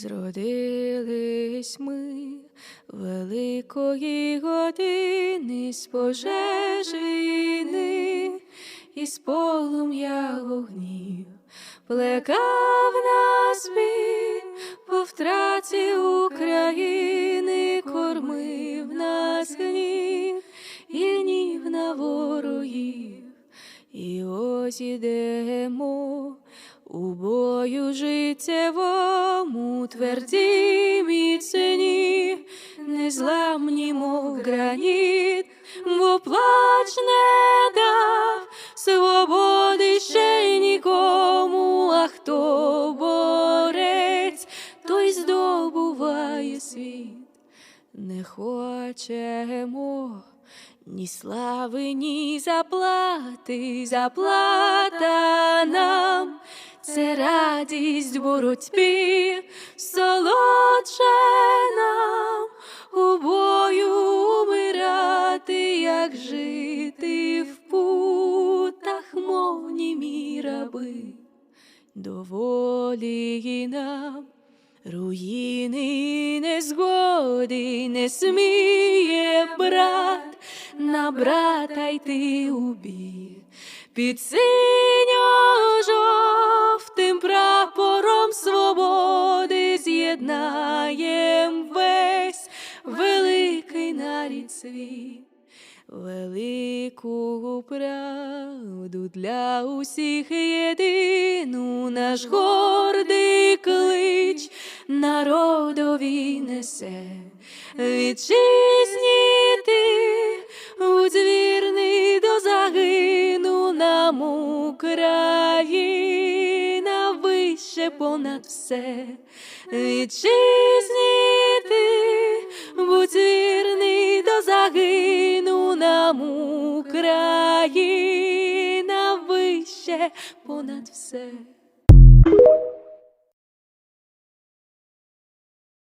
Зродились ми великої години з пожежини і з полум'я вогнів, плекав нас біль І у бою життєвому, тверді міцні, незламні, мов граніт, бо плач не дав свободи ще нікому, а хто борець, той здобуває світ. Не хочемо ні слави, ні заплати, заплата нам, це радість боротьбі, солодше нам. У бою умирати, як жити в путах, мов німі раби, доволі нам. Руїни незгоди не сміє брат на брата йти у бій. Під синьо-жовтим прапором свободи з'єднаєм весь великий нарід світ. Велику правду для усіх єдину наш гордий клич народові несе вітчизні Україна вище понад все вітчизні ти, будь вірний до загину нам Україна вище понад все.